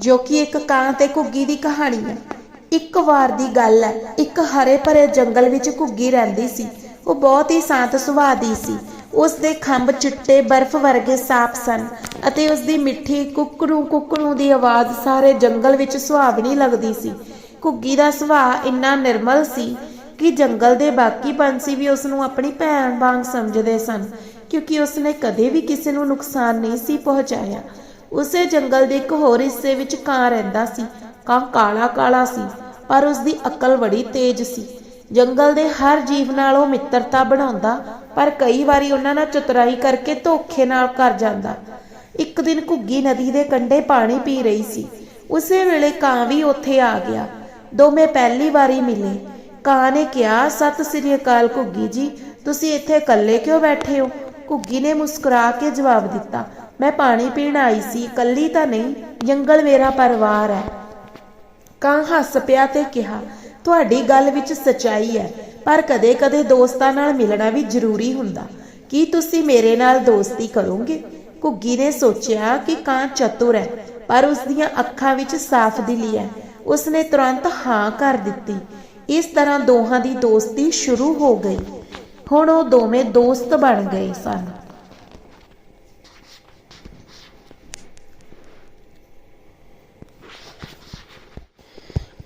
ਜੋ ਕਿ ਇੱਕ ਕਾਂ ਤੇ ਘੁੱਗੀ ਦੀ ਕਹਾਣੀ ਹੈ। ਇੱਕ ਵਾਰ ਦੀ ਗੱਲ ਹੈ, ਇੱਕ ਹਰੇ ਭਰੇ ਜੰਗਲ ਵਿੱਚ ਘੁੱਗੀ ਰਹਿੰਦੀ ਸੀ। ਉਹ ਬਹੁਤ ਹੀ ਸ਼ਾਂਤ ਸੁਭਾਅ ਦੀ ਸੀ। ਉਸ ਦੇ ਖੰਭ ਚਿੱਟੇ ਬਰਫ਼ ਵਰਗੇ ਸਾਫ਼ ਸਨ ਅਤੇ ਉਸ ਦੀ ਮਿੱਠੀ ਕੁੱਕੜੂ ਕੁੱਕੜੂ ਦੀ ਆਵਾਜ਼ ਸਾਰੇ ਜੰਗਲ ਵਿੱਚ ਸੁਹਾਵਣੀ ਲੱਗਦੀ ਸੀ। ਘੁੱਗੀ ਦਾ ਸੁਭਾਅ ਇੰਨਾ ਨਿਰਮਲ ਸੀ ਕਿ ਜੰਗਲ ਦੇ ਬਾਕੀ ਪੰਛੀ ਵੀ ਉਸ ਨੂੰ ਆਪਣੀ ਭੈਣ ਵਾਂਗ ਸਮਝਦੇ ਸਨ, ਕਿਉਂਕਿ ਉਸ ਨੇ ਕਦੇ ਵੀ ਕਿਸੇ ਨੂੰ ਨੁਕਸਾਨ ਨਹੀਂ ਸੀ ਪਹੁੰਚਾਇਆ। ਉਸੇ ਜੰਗਲ ਦੇ ਇੱਕ ਹੋਰ ਹਿੱਸੇ ਵਿੱਚ ਕਾਂ ਰਹਿੰਦਾ ਸੀ। ਕਾਂ ਕਾਲਾ ਕਾਲਾ ਸੀ, ਪਰ ਉਸ ਦੀ ਅਕਲ ਬੜੀ ਤੇਜ਼ ਸੀ। ਜੰਗਲ ਦੇ ਹਰ ਜੀਵ ਨਾਲ ਉਹ ਮਿੱਤਰਤਾ ਬਣਾਉਂਦਾ, ਪਰ ਕਈ ਵਾਰੀ ਉਹਨਾਂ ਨਾਲ ਚਤੁਰਾਈ ਕਰਕੇ ਧੋਖੇ ਨਾਲ ਕਰ ਜਾਂਦਾ। ਇੱਕ ਦਿਨ ਘੁੱਗੀ ਨਦੀ ਦੇ ਕੰਢੇ ਪਾਣੀ ਪੀ ਰਹੀ ਸੀ। ਉਸੇ ਵੇਲੇ ਕਾਂ ਵੀ ਉੱਥੇ ਆ ਗਿਆ। ਦੋਵੇਂ ਪਹਿਲੀ ਵਾਰੀ ਮਿਲੇ। ਕਾਂ ਨੇ ਕਿਹਾ, ਸਤਿ ਸ੍ਰੀ ਅਕਾਲ ਘੁੱਗੀ ਜੀ, ਤੁਸੀਂ ਇੱਥੇ ਇਕੱਲੇ ਕਿਉਂ ਬੈਠੇ ਹੋ? ਘੁੱਗੀ ਨੇ ਮੁਸਕਰਾ ਕੇ ਜਵਾਬ ਦਿੱਤਾ ਮੈਂ ਪਾਣੀ ਪੀਣ ਆਈ ਸੀ ਇਕੱਲੀ ਤਾਂ ਨਹੀਂ, ਜੰਗਲ ਮੇਰਾ ਪਰਿਵਾਰ ਹੈ। ਕਾਂ ਹੱਸ ਪਿਆ ਤੇ ਕਿਹਾ, ਤੁਹਾਡੀ ਗੱਲ ਵਿੱਚ ਸਚਾਈ ਹੈ, ਪਰ ਕਦੇ-ਕਦੇ ਦੋਸਤਾਂ ਨਾਲ ਮਿਲਣਾ ਵੀ ਜ਼ਰੂਰੀ ਹੁੰਦਾ। ਕੀ ਤੁਸੀਂ ਮੇਰੇ ਨਾਲ ਦੋਸਤੀ ਕਰੋਗੇ? ਘੁੱਗੀ ਨੇ ਸੋਚਿਆ ਕਿ ਕਾਂ ਚਤੁਰ ਹੈ, ਪਰ ਉਸ ਦੀਆਂ ਅੱਖਾਂ ਵਿੱਚ ਸਾਫ਼ ਦਿਲੀ ਹੈ। ਉਸਨੇ ਤੁਰੰਤ ਹਾਂ ਕਰ ਦਿੱਤੀ। ਇਸ ਤਰ੍ਹਾਂ ਦੋਹਾਂ ਦੀ ਦੋਸਤੀ ਸ਼ੁਰੂ ਹੋ ਗਈ। ਹੁਣ ਉਹ ਦੋਵੇਂ ਦੋਸਤ ਬਣ ਗਏ ਸਨ।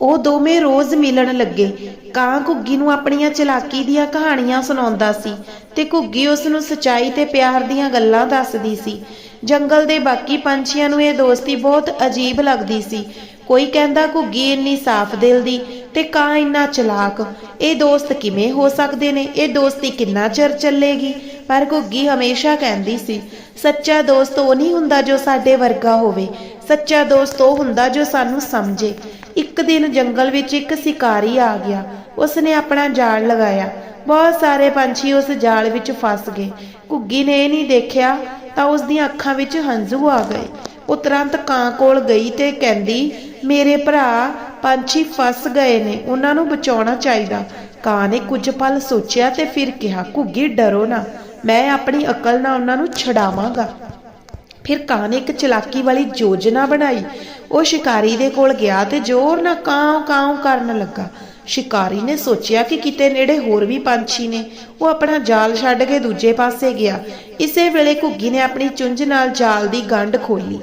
ਉਹ ਦੋਵੇਂ ਰੋਜ਼ ਮਿਲਣ ਲੱਗੇ। ਕਾਂ ਘੁੱਗੀ ਨੂੰ ਆਪਣੀਆਂ ਚਲਾਕੀ ਦੀਆਂ ਕਹਾਣੀਆਂ ਸੁਣਾਉਂਦਾ ਸੀ ਤੇ ਘੁੱਗੀ ਉਸ ਨੂੰ ਸਚਾਈ ਤੇ ਪਿਆਰ ਦੀਆਂ ਗੱਲਾਂ ਦੱਸਦੀ ਸੀ। ਜੰਗਲ ਦੇ ਬਾਕੀ ਪੰਛੀਆਂ ਨੂੰ ਇਹ ਦੋਸਤੀ ਬਹੁਤ ਅਜੀਬ ਲੱਗਦੀ ਸੀ। ਕੋਈ ਕਹਿੰਦਾ ਘੁੱਗੀ ਇੰਨੀ ਸਾਫ਼ ਦਿਲ ਦੀ ਤੇ ਕਾਂ ਇੰਨਾ ਚਲਾਕ। ਇਹ ਦੋਸਤ ਕਿਵੇਂ ਹੋ ਸਕਦੇ ਨੇ? ਇਹ ਦੋਸਤੀ ਕਿੰਨਾ ਚਿਰ ਚੱਲੇਗੀ? ਪਰ ਘੁੱਗੀ ਹਮੇਸ਼ਾ ਕਹਿੰਦੀ ਸੀ, ਸੱਚਾ ਦੋਸਤ ਉਹ ਨਹੀਂ ਹੁੰਦਾ ਜੋ ਸਾਡੇ ਵਰਗਾ ਹੋਵੇ। ਸੱਚਾ ਦੋਸਤ ਉਹ ਹੁੰਦਾ ਜੋ ਸਾਨੂੰ ਸਮਝੇ। ਇੱਕ ਦਿਨ ਜੰਗਲ ਵਿੱਚ ਇੱਕ ਸ਼ਿਕਾਰੀ ਆ ਗਿਆ। ਉਸਨੇ ਆਪਣਾ ਜਾਲ ਲਗਾਇਆ। ਬਹੁਤ ਸਾਰੇ ਪੰਛੀ ਉਸ ਜਾਲ ਵਿੱਚ ਫਸ ਗਏ। ਘੁੱਗੀ ਨੇ ਇਹ ਨਹੀਂ ਦੇਖਿਆ ਤਾਂ ਉਸ ਦੀਆਂ ਅੱਖਾਂ ਵਿੱਚ ਹੰਝੂ ਆ ਗਏ। ਉਹ ਤੁਰੰਤ ਕਾਂ ਕੋਲ ਗਈ ਤੇ ਕਹਿੰਦੀ, ਮੇਰੇ ਭਰਾ, ਪੰਛੀ ਫਸ ਗਏ ਨੇ। ਉਹਨਾਂ ਨੂੰ ਬਚਾਉਣਾ ਚਾਹੀਦਾ ਕਾਂ ਨੇ ਕੁਝ ਪਲ ਸੋਚਿਆ ਤੇ ਫਿਰ ਕਿਹਾ, ਘੁੱਗੀ, ਡਰੋ ਨਾ। ਮੈਂ ਆਪਣੀ ਅਕਲ ਨਾਲ ਉਹਨਾਂ ਨੂੰ ਛਡਾਵਾਂਗਾ। ਫਿਰ ਕਾਂ ਨੇ ਇੱਕ ਚਲਾਕੀ ਵਾਲੀ ਯੋਜਨਾ ਬਣਾਈ। ਉਹ ਸ਼ਿਕਾਰੀ ਦੇ ਕੋਲ ਗਿਆ ਤੇ ਜ਼ੋਰ ਨਾਲ ਕਾਂ ਕਾਂ ਕਰਨ ਲੱਗਾ। ਸ਼ਿਕਾਰੀ ਨੇ ਸੋਚਿਆ ਕਿ ਕਿਤੇ ਨੇੜੇ ਹੋਰ ਵੀ ਪੰਛੀ ਨੇ। ਉਹ ਆਪਣਾ ਜਾਲ ਛੱਡ ਕੇ ਦੂਜੇ ਪਾਸੇ ਗਿਆ। ਇਸੇ ਵੇਲੇ ਘੁੱਗੀ ਨੇ ਆਪਣੀ ਚੁੰਝ ਨਾਲ ਜਾਲ ਦੀ ਗੰਢ ਖੋਲੀ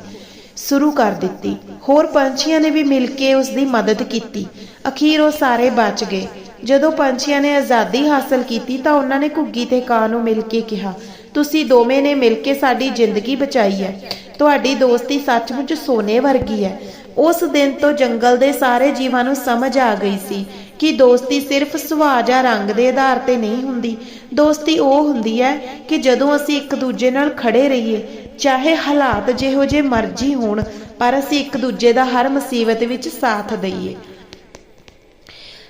ਸ਼ੁਰੂ ਕਰ ਦਿੱਤੀ। ਹੋਰ ਪੰਛੀਆਂ ਨੇ ਵੀ ਮਿਲ ਕੇ ਉਸ ਦੀ ਮਦਦ ਕੀਤੀ। ਅਖੀਰ ਉਹ ਸਾਰੇ ਬਚ ਗਏ। ਜਦੋਂ ਪੰਛੀਆਂ ਨੇ ਆਜ਼ਾਦੀ ਹਾਸਲ ਕੀਤੀ ਤਾਂ ਉਹਨਾਂ ਨੇ ਘੁੱਗੀ ਤੇ ਕਾਂ ਨੂੰ ਮਿਲ ਕੇ ਕਿਹਾ ਤੁਸੀਂ ਦੋਵੇਂ ਨੇ ਮਿਲ ਕੇ ਸਾਡੀ ਜ਼ਿੰਦਗੀ ਬਚਾਈ ਹੈ। ਤੁਹਾਡੀ ਦੋਸਤੀ ਸੱਚਮੁੱਚ ਸੋਨੇ ਵਰਗੀ ਹੈ। ਉਸ ਦਿਨ ਤੋਂ ਜੰਗਲ ਦੇ ਸਾਰੇ ਜੀਵਾਂ ਨੂੰ ਸਮਝ ਆ ਗਈ ਸੀ ਕਿ ਦੋਸਤੀ ਸਿਰਫ ਸੁਭਾਅ ਜਾਂ ਰੰਗ ਦੇ ਆਧਾਰ ਤੇ ਨਹੀਂ ਹੁੰਦੀ। ਦੋਸਤੀ ਉਹ ਹੁੰਦੀ ਹੈ ਕਿ ਜਦੋਂ ਅਸੀਂ ਇੱਕ ਦੂਜੇ ਨਾਲ ਖੜੇ ਰਹੀਏ, ਚਾਹੇ ਹਾਲਾਤ ਜਿਹੋ ਜਿਹੇ ਮਰਜ਼ੀ ਹੋਣ, ਪਰ ਅਸੀਂ ਇੱਕ ਦੂਜੇ ਦਾ ਹਰ ਮੁਸੀਬਤ ਵਿੱਚ ਸਾਥ ਦਈਏ।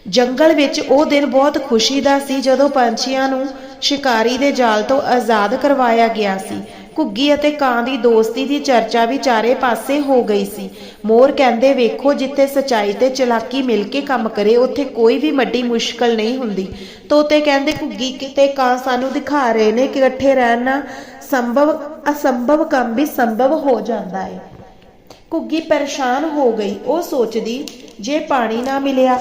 ਜੰਗਲ ਵਿੱਚ ਉਹ ਦਿਨ ਬਹੁਤ ਖੁਸ਼ੀ ਦਾ ਸੀ ਜਦੋਂ ਪੰਛੀਆਂ ਨੂੰ ਸ਼ਿਕਾਰੀ ਦੇ ਜਾਲ ਤੋਂ ਆਜ਼ਾਦ ਕਰਵਾਇਆ ਗਿਆ ਸੀ। ਘੁੱਗੀ ਅਤੇ ਕਾਂ ਦੀ ਦੋਸਤੀ ਦੀ ਚਰਚਾ ਵੀ ਚਾਰੇ ਪਾਸੇ ਹੋ ਗਈ ਸੀ। ਮੋਰ ਕਹਿੰਦੇ, ਵੇਖੋ, ਜਿੱਥੇ ਸਚਾਈ ਤੇ ਚਲਾਕੀ ਮਿਲ ਕੇ ਕੰਮ ਕਰੇ, ਉੱਥੇ ਕੋਈ ਵੀ ਵੱਡੀ ਮੁਸ਼ਕਲ ਨਹੀਂ ਹੁੰਦੀ। ਤੋਤੇ ਕਹਿੰਦੇ, ਘੁੱਗੀ ਕਿਤੇ ਕਾਂ ਸਾਨੂੰ ਦਿਖਾ ਰਹੇ ਨੇ ਕਿ ਇਕੱਠੇ ਰਹਿਣਾ ਸੰਭਵ, ਅਸੰਭਵ ਕੰਮ ਵੀ ਸੰਭਵ ਹੋ ਜਾਂਦਾ ਹੈ ਘੁੱਗੀ ਪਰੇਸ਼ਾਨ ਹੋ ਗਈ। ਉਹ ਸੋਚਦੀ, ਜੇ ਪਾਣੀ ਨਾ ਮਿਲਿਆ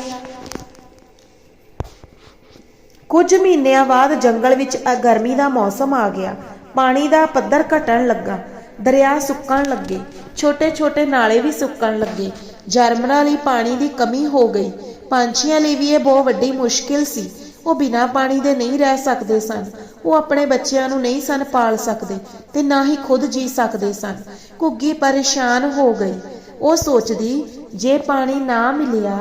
ਕੁਝ ਮਹੀਨਿਆਂ ਬਾਅਦ ਜੰਗਲ ਵਿੱਚ ਅ- ਗਰਮੀ ਦਾ ਮੌਸਮ ਆ ਗਿਆ। ਪਾਣੀ ਦਾ ਪੱਧਰ ਘਟਣ ਲੱਗਾ। ਦਰਿਆ ਸੁੱਕਣ ਲੱਗੇ। ਛੋਟੇ-ਛੋਟੇ ਨਾਲੇ ਵੀ ਸੁੱਕਣ ਲੱਗੇ। ਜਰਮਨਾਂ ਲਈ ਪਾਣੀ ਦੀ ਕਮੀ ਹੋ ਗਈ। ਪੰਛੀਆਂ ਲਈ ਵੀ ਇਹ ਬਹੁਤ ਵੱਡੀ ਮੁਸ਼ਕਿਲ ਸੀ। ਉਹ ਬਿਨਾਂ ਪਾਣੀ ਦੇ ਨਹੀਂ ਰਹਿ ਸਕਦੇ ਸਨ। ਉਹ ਆਪਣੇ ਬੱਚਿਆਂ ਨੂੰ ਨਹੀਂ ਸਨ ਪਾਲ ਸਕਦੇ ਤੇ ਨਾ ਹੀ ਖੁਦ ਜੀ ਸਕਦੇ ਸਨ। ਘੁੱਗੀ ਪਰੇਸ਼ਾਨ ਹੋ ਗਈ। ਉਹ ਸੋਚਦੀ, ਜੇ ਪਾਣੀ ਨਾ ਮਿਲਿਆ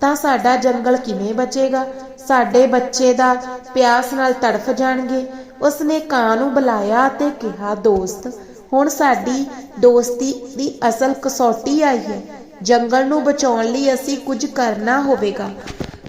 ਤਾਂ ਸਾਡਾ ਜੰਗਲ ਕਿਵੇਂ ਬਚੇਗਾ? ਸਾਡੇ ਬੱਚੇ ਦਾ ਪਿਆਸ ਨਾਲ ਤੜਫ ਜਾਣਗੇ। ਉਸਨੇ ਕਾਂ ਨੂੰ ਬੁਲਾਇਆ ਤੇ ਕਿਹਾ, ਦੋਸਤ, ਹੁਣ ਸਾਡੀ ਦੋਸਤੀ ਦੀ ਅਸਲ ਕਸੌਟੀ ਆਈ ਹੈ। ਜੰਗਲ ਨੂੰ ਬਚਾਉਣ ਲਈ ਅਸੀਂ ਕੁਝ ਕਰਨਾ ਹੋਵੇਗਾ।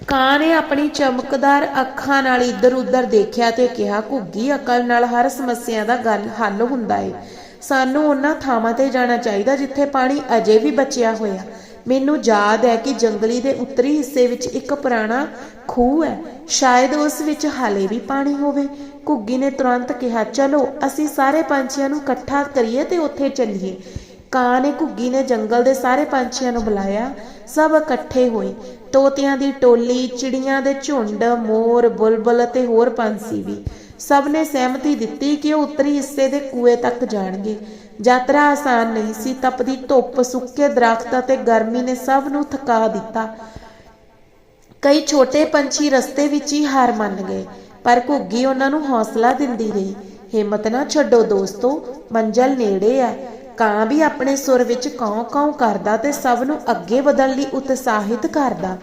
ਕਾਂ ਨੇ ਆਪਣੀ ਚਮਕਦਾਰ ਅੱਖਾਂ ਨਾਲ ਇੱਧਰ-ਉੱਧਰ ਦੇਖਿਆ ਤੇ ਕਿਹਾ, ਘੁੱਗੀ ਅਕਲ ਨਾਲ ਹਰ ਸਮੱਸਿਆ ਦਾ ਗੱਲ ਹੱਲ ਹੁੰਦਾ ਏ। ਸਾਨੂੰ ਉਹਨਾਂ ਥਾਵਾਂ ਤੇ ਜਾਣਾ ਚਾਹੀਦਾ ਜਿੱਥੇ ਪਾਣੀ ਅਜੇ ਵੀ ਬਚਿਆ ਹੋਇਆ। ਮੈਨੂੰ ਯਾਦ ਹੈ ਕਿ ਜੰਗਲੀ ਦੇ ਉੱਤਰੀ ਹਿੱਸੇ ਵਿੱਚ ਇੱਕ ਪੁਰਾਣਾ ਖੂਹ ਹੈ। ਸ਼ਾਇਦ ਉਸ ਵਿੱਚ ਹਾਲੇ ਵੀ ਪਾਣੀ ਹੋਵੇ। ਘੁੱਗੀ ਨੇ ਤੁਰੰਤ ਕਿਹਾ, ਚਲੋ, ਅਸੀਂ ਸਾਰੇ ਪੰਛੀਆਂ ਨੂੰ ਇਕੱਠਾ ਕਰੀਏ ਤੇ ਉੱਥੇ ਚੱਲੀਏ। ਕਾਂ ਨੇ ਘੁੱਗੀ ਨੇ ਜੰਗਲ ਦੇ ਸਾਰੇ ਪੰਛੀਆਂ ਨੂੰ ਬੁਲਾਇਆ। ਸਭ ਇਕੱਠੇ ਹੋਏ। ਤੋਤਿਆਂ ਦੀ ਟੋਲੀ, ਚਿੜੀਆਂ ਦੇ ਝੁੰਡ, ਮੋਰ, ਬੁਲਬੁਲ ਅਤੇ ਹੋਰ ਪੰਛੀ ਵੀ। ਸਭ ਨੇ ਸਹਿਮਤੀ ਦਿੱਤੀ ਕਿ ਉਹ ਉੱਤਰੀ ਹਿੱਸੇ ਦੇ ਕੂਏ ਤੱਕ ਜਾਣਗੇ। ਯਾਤਰਾ ਆਸਾਨ ਨਹੀਂ ਸੀ, ਤਪਦੀ ਧੁੱਪ, ਸੁੱਕੇ ਦਰਖਤ ਅਤੇ ਗਰਮੀ ਨੇ ਸਭ ਨੂੰ ਥਕਾ ਦਿੱਤਾ। ਕਈ ਛੋਟੇ ਪੰਛੀ ਰਸਤੇ ਵਿੱਚ ਹੀ ਹਾਰ ਮੰਨ ਗਏ, ਪਰ ਘੁੱਗੀ ਉਹਨਾਂ ਨੂੰ ਹੌਸਲਾ ਦਿੰਦੀ ਰਹੀ। ਹਿੰਮਤ ਨਾ ਛੱਡੋ ਦੋਸਤੋ, ਮੰਜ਼ਲ ਨੇੜੇ ਹੈ ਕਾਂ ਵੀ ਆਪਣੇ ਸੁਰ ਵਿੱਚ ਕੌਂ-ਕੌਂ ਕਰਦਾ ਤੇ ਸਭ ਨੂੰ ਅੱਗੇ ਵਧਣ ਲਈ ਉਤਸ਼ਾਹਿਤ ਕਰਦਾ।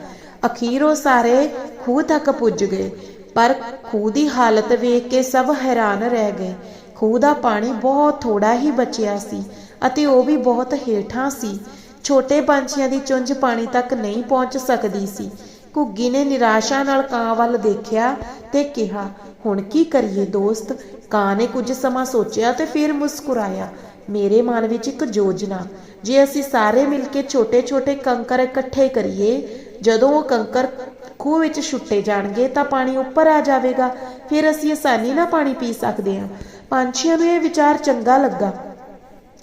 ਅਖੀਰ ਉਹ ਸਾਰੇ ਖੂਹ ਤੱਕ ਪੁੱਜ ਗਏ, ਪਰ ਖੂਹ ਦੀ ਹਾਲਤ ਵੇਖ ਕੇ ਸਭ ਹੈਰਾਨ ਰਹਿ ਗਏ। ਖੂਹ ਦਾ ਪਾਣੀ ਬਹੁਤ ਥੋੜਾ ਹੀ ਬਚਿਆ ਸੀ ਅਤੇ ਉਹ ਵੀ ਬਹੁਤ ਹੇਠਾਂ ਸੀ। ਛੋਟੇ ਪੰਛੀਆਂ ਦੀ ਚੁੰਝ ਪਾਣੀ ਤੱਕ ਨਹੀਂ ਪਹੁੰਚ ਸਕਦੀ ਸੀ। ਘੁੱਗੀ ਨੇ ਨਿਰਾਸ਼ਾ ਨਾਲ ਕਾਂ ਵੱਲ ਦੇਖਿਆ ਤੇ ਕਿਹਾ, ਹੁਣ ਕੀ ਕਰੀਏ ਦੋਸਤ? ਕਾਂ ਨੇ ਕੁਝ ਸਮਾਂ ਸੋਚਿਆ ਤੇ ਫਿਰ ਮੁਸਕਰਾਇਆ। ਮੇਰੇ ਮਨ ਵਿੱਚ ਇੱਕ ਯੋਜਨਾ, ਜੇ ਅਸੀਂ ਸਾਰੇ ਮਿਲ ਕੇ ਛੋਟੇ-ਛੋਟੇ ਕੰਕਰ ਇਕੱਠੇ ਕਰੀਏ, ਜਦੋਂ ਉਹ ਕੰਕਰ ਖੂਹ ਵਿੱਚ ਛੁੱਟੇ ਜਾਣਗੇ ਤਾਂ ਪਾਣੀ ਉੱਪਰ ਆ ਜਾਵੇਗਾ। ਫਿਰ ਅਸੀਂ ਆਸਾਨੀ ਨਾਲ ਪਾਣੀ ਪੀ ਸਕਦੇ ਹਾਂ। ਪੰਛੀਆਂ ਨੂੰ ਇਹ ਵਿਚਾਰ ਚੰਗਾ ਲੱਗਾ।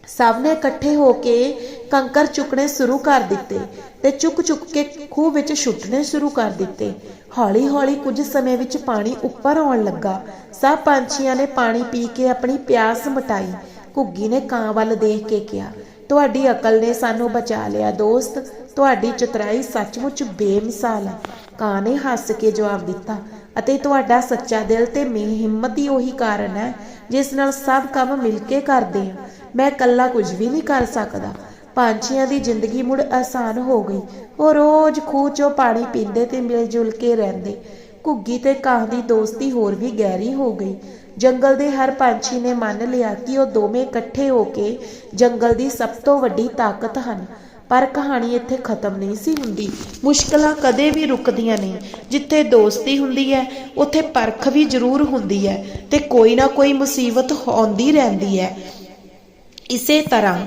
ਸਭ ਨੇ ਇਕੱਠੇ ਹੋ ਕੇ ਕੰਕਰ ਚੁੱਕਣੇ ਸ਼ੁਰੂ ਕਰ ਦਿੱਤੇ ਤੇ ਚੁੱਕ-ਚੁੱਕ ਕੇ ਖੂਹ ਵਿੱਚ ਛੁੱਟਣੇ ਸ਼ੁਰੂ ਕਰ ਦਿੱਤੇ। ਹੌਲੀ-ਹੌਲੀ ਕੁਝ ਸਮੇਂ ਵਿੱਚ ਪਾਣੀ ਉੱਪਰ ਆਉਣ ਲੱਗਾ। ਸਭ ਪੰਛੀਆਂ ਨੇ ਪਾਣੀ ਪੀ ਕੇ ਆਪਣੀ ਪਿਆਸ ਮਿਟਾਈ। ਘੁੱਗੀ ਨੇ ਕਾਂ ਵੱਲ ਦੇਖ ਕੇ ਕਿਹਾ, ਤੁਹਾਡੀ ਅਕਲ ਨੇ ਸਾਨੂੰ ਬਚਾ ਲਿਆ, ਦੋਸਤ। ਤੁਹਾਡੀ ਚਤਰਾਈ ਸੱਚਮੁੱਚ ਬੇਮਿਸਾਲ ਹੈ ਕਾਂ ਨੇ ਹੱਸ ਕੇ ਜਵਾਬ ਦਿੱਤਾ ਅਤੇ ਤੁਹਾਡਾ ਸੱਚਾ ਦਿਲ ਤੇ ਮੇ ਹਿੰਮਤ ਹੀ ਉਹੀ ਕਾਰਨ ਹੈ, ਜਿਸ ਨਾਲ ਸਭ ਕੰਮ ਮਿਲ ਕੇ ਕਰਦੇ ਹਾਂ। ਮੈਂ ਇਕੱਲਾ ਕੁਝ ਵੀ ਨਹੀਂ ਕਰ ਸਕਦਾ। ਪੰਛੀਆਂ ਦੀ ਜ਼ਿੰਦਗੀ ਮੁੜ ਆਸਾਨ ਹੋ ਗਈ। ਉਹ ਰੋਜ਼ ਖੂਹ ਚੋਂ ਪਾਣੀ ਪੀਂਦੇ ਤੇ ਮਿਲ ਜੁਲ ਕੇ ਰਹਿੰਦੇ। ਘੁੱਗੀ ਤੇ ਕਾਂ ਦੀ ਦੋਸਤੀ ਹੋਰ ਵੀ ਗਹਿਰੀ ਹੋ ਗਈ। ਜੰਗਲ ਦੇ ਹਰ ਪੰਛੀ ਨੇ ਮੰਨ ਲਿਆ ਕਿ ਉਹ ਦੋਵੇਂ ਇਕੱਠੇ ਹੋ ਕੇ ਜੰਗਲ ਦੀ ਸਭ ਤੋਂ ਵੱਡੀ ਤਾਕਤ ਹਨ। ਪਰ ਕਹਾਣੀ ਇੱਥੇ ਖਤਮ ਨਹੀਂ ਸੀ ਹੁੰਦੀ। ਮੁਸ਼ਕਲਾਂ ਕਦੇ ਵੀ ਰੁਕਦੀਆਂ ਨਹੀਂ। ਜਿੱਥੇ ਦੋਸਤੀ ਹੁੰਦੀ ਹੈ, ਉੱਥੇ ਪਰਖ ਵੀ ਜ਼ਰੂਰ ਹੁੰਦੀ ਹੈ ਤੇ ਕੋਈ ਨਾ ਕੋਈ ਮੁਸੀਬਤ ਆਉਂਦੀ ਰਹਿੰਦੀ ਹੈ। ਇਸੇ ਤਰ੍ਹਾਂ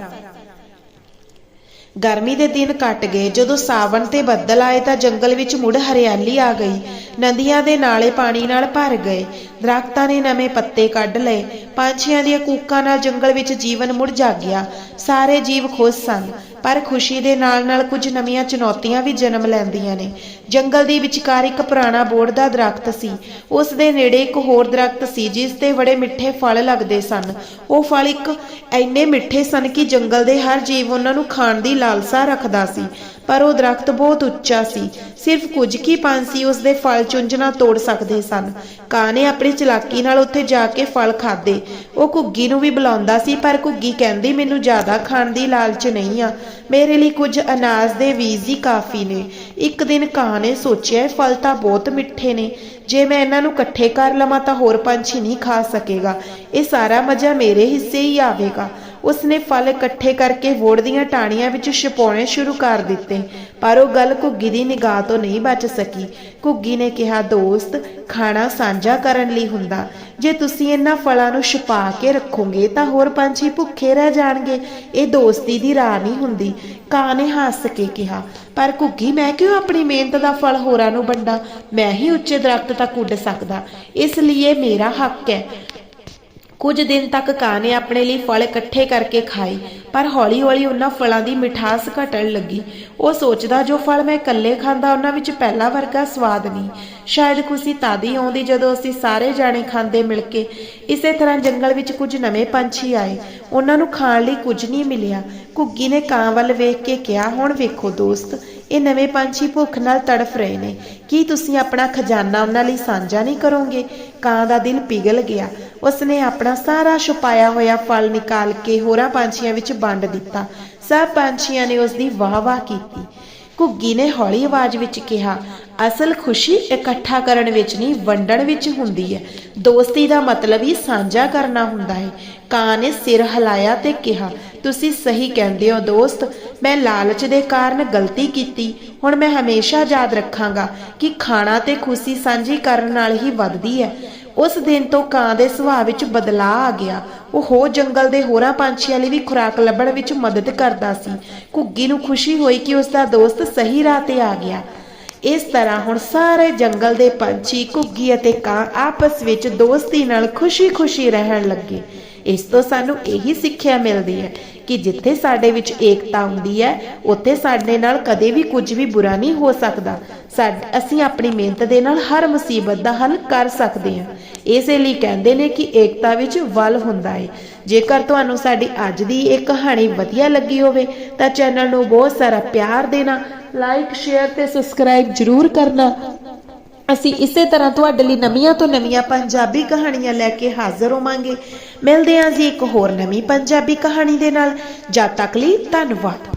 ਗਰਮੀ ਦੇ ਦਿਨ ਕੱਟ ਗਏ। ਜਦੋਂ ਸਾਵਣ ਤੇ ਬੱਦਲ ਆਏ ਤਾਂ ਜੰਗਲ ਵਿੱਚ ਮੁੜ ਹਰਿਆਲੀ ਆ ਗਈ। ਨਦੀਆਂ ਦੇ ਨਾਲੇ ਪਾਣੀ ਨਾਲ ਭਰ ਗਏ। ਦਰਖਤਾਂ ਨੇ ਨਵੇਂ ਪੱਤੇ ਕੱਢ ਲਏ। ਪੰਛੀਆਂ ਦੀਆਂ ਕੂਕਾਂ ਨਾਲ ਜੰਗਲ ਵਿੱਚ ਜੀਵਨ ਮੁੜ ਜਾਗਿਆ। ਸਾਰੇ ਜੀਵ ਖੁਸ਼ ਸਨ, ਪਰ ਖੁਸ਼ੀ ਦੇ ਨਾਲ-ਨਾਲ ਕੁਝ ਨਵੀਆਂ ਚੁਣੌਤੀਆਂ ਵੀ ਜਨਮ ਲੈਂਦੀਆਂ ਨੇ। ਜੰਗਲ ਦੇ ਵਿਚਕਾਰ ਇੱਕ ਪੁਰਾਣਾ ਬੋੜ ਦਾ ਦਰਖਤ ਸੀ। ਉਸ ਦੇ ਨੇੜੇ ਇੱਕ ਹੋਰ ਦਰਖਤ ਸੀ, ਜਿਸ ਤੇ ਬੜੇ ਮਿੱਠੇ ਫਲ ਲੱਗਦੇ ਸਨ। ਉਹ ਫਲ ਇੱਕ ਐਨੇ ਮਿੱਠੇ ਸਨ ਕਿ ਜੰਗਲ ਦੇ ਹਰ ਜੀਵ ਉਹਨਾਂ ਨੂੰ ਖਾਣ ਦੀ ਲਾਲਸਾ ਰੱਖਦਾ ਸੀ। ਪਰ ਉਹ ਦਰਖਤ ਬਹੁਤ ਉੱਚਾ ਸੀ। ਸਿਰਫ ਕੁਝ ਕੀ ਪੰਛੀ ਉਸ ਦੇ ਫਲ ਚੁੰਝਣਾ ਤੋੜ ਸਕਦੇ ਸਨ। ਕਾਂ ਨੇ ਆਪਣੇ ਚਲਾਕੀ ਨਾਲ ਉੱਥੇ ਜਾ ਕੇ ਫਲ ਖਾਦੇ ਉਹ ਘੁੱਗੀ ਨੂੰ ਵੀ ਬੁਲਾਉਂਦਾ ਸੀ, ਪਰ ਘੁੱਗੀ ਕਹਿੰਦੀ, ਮੈਨੂੰ ਜ਼ਿਆਦਾ ਖਾਣ ਦੀ ਲਾਲਚ ਨਹੀਂ ਆ। ਮੇਰੇ ਲਈ ਕੁਝ ਅਨਾਜ ਦੇ ਬੀਜ ਹੀ ਕਾਫੀ ਨੇ। ਇੱਕ ਦਿਨ ਕਾਂ ਨੇ ਸੋਚਿਆ ਫਲ ਤਾਂ ਬਹੁਤ ਮਿੱਠੇ ਨੇ। ਜੇ ਮੈਂ ਇਹਨਾਂ ਨੂੰ ਇਕੱਠੇ ਕਰ ਲਵਾਂ ਤਾਂ ਹੋਰ ਪੰਛੀ ਨਹੀਂ ਖਾ ਸਕੇਗਾ। ਇਹ ਸਾਰਾ ਮਜ਼ਾ ਮੇਰੇ ਹਿੱਸੇ ਹੀ ਆਵੇਗਾ। ਉਸਨੇ ਫਲ ਇਕੱਠੇ ਕਰਕੇ ਵੋੜ ਦੀਆਂ ਟਾਹਣੀਆਂ ਵਿੱਚ ਛਪਾਉਣੇ ਸ਼ੁਰੂ ਕਰ ਦਿੱਤੇ। ਪਰ ਉਹ ਗੱਲ ਘੁੱਗੀ ਦੀ ਨਿਗਾਹ ਤੋਂ ਨਹੀਂ ਬਚ ਸਕੀ। ਘੁੱਗੀ ਨੇ ਕਿਹਾ, ਦੋਸਤ, ਖਾਣਾ ਸਾਂਝਾ ਕਰਨ ਲਈ ਹੁੰਦਾ। ਜੇ ਤੁਸੀਂ ਇਹਨਾਂ ਫਲਾਂ ਨੂੰ ਛੁਪਾ ਕੇ ਰੱਖੋਗੇ, ਤਾਂ ਹੋਰ ਪੰਛੀ ਭੁੱਖੇ ਰਹਿ ਜਾਣਗੇ। ਇਹ ਦੋਸਤੀ ਦੀ ਰਾਹ ਨਹੀਂ ਹੁੰਦੀ। ਕਾਂ ਨੇ ਹੱਸ ਕੇ ਕਿਹਾ, ਪਰ ਘੁੱਗੀ, ਮੈਂ ਕਿਉਂ ਆਪਣੀ ਮਿਹਨਤ ਦਾ ਫਲ ਹੋਰਾਂ ਨੂੰ ਵੰਡਾਂ? ਮੈਂ ਹੀ ਉੱਚੇ ਦਰਖਤ ਤੱਕ ਉੱਡ ਸਕਦਾ। ਇਸ ਲਈ ਇਹ ਮੇਰਾ ਹੱਕ ਹੈ। ਕੁਝ ਦਿਨ ਤੱਕ ਕਾਂ ਨੇ ਆਪਣੇ ਲਈ ਫਲ ਇਕੱਠੇ ਕਰਕੇ ਖਾਏ, ਪਰ ਹੌਲੀ-ਹੌਲੀ ਉਹਨਾਂ ਫਲਾਂ ਦੀ ਮਿਠਾਸ ਘਟਣ ਲੱਗੀ। ਉਹ ਸੋਚਦਾ, ਜੋ ਫਲ ਮੈਂ ਇਕੱਲੇ ਖਾਂਦਾ, ਉਹਨਾਂ ਵਿੱਚ ਪਹਿਲਾ ਵਰਗਾ ਸਵਾਦ ਨਹੀਂ। ਸ਼ਾਇਦ ਖੁਸ਼ੀ ਤਾਦੀ ਆਉਂਦੀ ਜਦੋਂ ਅਸੀਂ ਸਾਰੇ ਜਾਣੇ ਖਾਂਦੇ ਮਿਲ ਕੇ ਇਸੇ ਤਰ੍ਹਾਂ ਜੰਗਲ ਵਿੱਚ ਕੁਝ ਨਵੇਂ ਪੰਛੀ ਆਏ। ਉਹਨਾਂ ਨੂੰ ਖਾਣ ਲਈ ਕੁਝ ਨਹੀਂ ਮਿਲਿਆ। ਘੁੱਗੀ ਨੇ ਕਾਂ ਵੱਲ ਵੇਖ ਕੇ ਕਿਹਾ, ਹੁਣ ਵੇਖੋ ਦੋਸਤ ਇਹ ਨਵੇਂ ਪੰਛੀ ਭੁੱਖ ਨਾਲ ਤੜਫ ਰਹੇ ਨੇ। ਕੀ ਤੁਸੀਂ ਆਪਣਾ ਖਜ਼ਾਨਾ ਉਹਨਾਂ ਲਈ ਸਾਂਝਾ ਨਹੀਂ ਕਰੋਗੇ? ਕਾਂ ਦਾ ਦਿਲ ਪਿਘਲ ਗਿਆ। ਉਸਨੇ ਆਪਣਾ ਸਾਰਾ ਛੁਪਾਇਆ ਹੋਇਆ ਫਲ ਨਿਕਾਲ ਕੇ ਹੋਰਾਂ ਪੰਛੀਆਂ ਵਿੱਚ ਵੰਡ ਦਿੱਤਾ। ਸਭ ਪੰਛੀਆਂ ਨੇ ਉਸ ਦੀ ਵਾਹ-ਵਾਹ ਕੀਤੀ। ਘੁੱਗੀ ਨੇ ਹੌਲੀ ਆਵਾਜ਼ ਵਿੱਚ ਕਿਹਾ ਅਸਲ ਖੁਸ਼ੀ ਇਕੱਠਾ ਕਰਨ ਵਿੱਚ ਨਹੀਂ, ਵੰਡਣ ਵਿੱਚ ਹੁੰਦੀ ਹੈ। ਦੋਸਤੀ ਦਾ ਮਤਲਬ ਹੀ ਸਾਂਝਾ ਕਰਨਾ ਹੁੰਦਾ ਹੈ। ਕਾਂ ਨੇ ਸਿਰ ਹਿਲਾਇਆ ਤੇ ਕਿਹਾ, ਤੁਸੀਂ ਸਹੀ ਕਹਿੰਦੇ ਹੋ ਦੋਸਤ। ਮੈਂ ਲਾਲਚ ਦੇ ਕਾਰਨ ਗਲਤੀ ਕੀਤੀ। ਹੁਣ ਮੈਂ ਹਮੇਸ਼ਾ ਯਾਦ ਰੱਖਾਂਗਾ ਕਿ ਖਾਣਾ ਤੇ ਖੁਸ਼ੀ ਸਾਂਝੀ ਕਰਨ ਨਾਲ ਹੀ ਵੱਧਦੀ ਹੈ। ਉਸ ਦਿਨ ਤੋਂ ਕਾਂ ਦੇ ਸੁਭਾਅ ਵਿੱਚ ਬਦਲਾਅ ਆ ਗਿਆ। ਉਹ ਹੋ ਜੰਗਲ ਦੇ ਹੋਰਾਂ ਪੰਛੀਆਂ ਲਈ ਵੀ ਖੁਰਾਕ ਲੱਭਣ ਵਿੱਚ ਮਦਦ ਕਰਦਾ ਸੀ। ਘੁੱਗੀ ਨੂੰ ਖੁਸ਼ੀ ਹੋਈ ਕਿ ਉਸ ਦਾ ਦੋਸਤ ਸਹੀ ਰਾਹ ਤੇ ਆ ਗਿਆ। ਇਸ ਤਰ੍ਹਾਂ ਹੁਣ ਸਾਰੇ ਜੰਗਲ ਦੇ ਪੰਛੀ ਘੁੱਗੀ ਅਤੇ ਕਾਂ ਆਪਸ ਵਿੱਚ ਦੋਸਤੀ ਨਾਲ ਖੁਸ਼ੀ-ਖੁਸ਼ੀ ਰਹਿਣ ਲੱਗੇ। ਇਸ ਤੋਂ ਸਾਨੂੰ ਇਹੀ ਸਿੱਖਿਆ ਮਿਲਦੀ ਹੈ ਕਿ ਜਿੱਥੇ ਸਾਡੇ ਵਿੱਚ ਏਕਤਾ ਹੁੰਦੀ ਹੈ, ਉੱਥੇ ਸਾਡੇ ਨਾਲ ਕਦੇ ਵੀ ਕੁਝ ਵੀ ਬੁਰਾ ਨਹੀਂ ਹੋ ਸਕਦਾ। ਸਾਡ, ਅਸੀਂ ਆਪਣੀ ਮਿਹਨਤ ਦੇ ਨਾਲ ਹਰ ਮੁਸੀਬਤ ਦਾ ਹੱਲ ਕਰ ਸਕਦੇ ਹਾਂ। ਇਸੇ ਲਈ ਕਹਿੰਦੇ ਨੇ ਕਿ ਏਕਤਾ ਵਿੱਚ ਵਲ ਹੁੰਦਾ ਹੈ ਜੇਕਰ ਤੁਹਾਨੂੰ ਸਾਡੀ ਅੱਜ ਦੀ ਇਹ ਕਹਾਣੀ ਵਧੀਆ ਲੱਗੀ ਹੋਵੇ, ਤਾਂ ਚੈਨਲ ਨੂੰ ਬਹੁਤ ਸਾਰਾ ਪਿਆਰ ਦੇਣਾ ਲਾਈਕ ਸ਼ੇਅਰ ਤੇ ਸਬਸਕ੍ਰਾਈਬ ਜਰੂਰ ਕਰਨਾ। ਅਸੀਂ ਇਸੇ ਤਰ੍ਹਾਂ ਤੁਹਾਡੇ ਲਈ ਨਵੀਆਂ ਤੋਂ ਨਵੀਆਂ ਪੰਜਾਬੀ ਕਹਾਣੀਆਂ ਲੈ ਕੇ ਹਾਜ਼ਰ ਹੋਵਾਂਗੇ। ਮਿਲਦੇ ਹਾਂ ਜੀ ਇੱਕ ਹੋਰ ਨਵੀਂ ਪੰਜਾਬੀ ਕਹਾਣੀ ਦੇ ਨਾਲ। ਜਦ ਤੱਕ ਲਈ ਧੰਨਵਾਦ।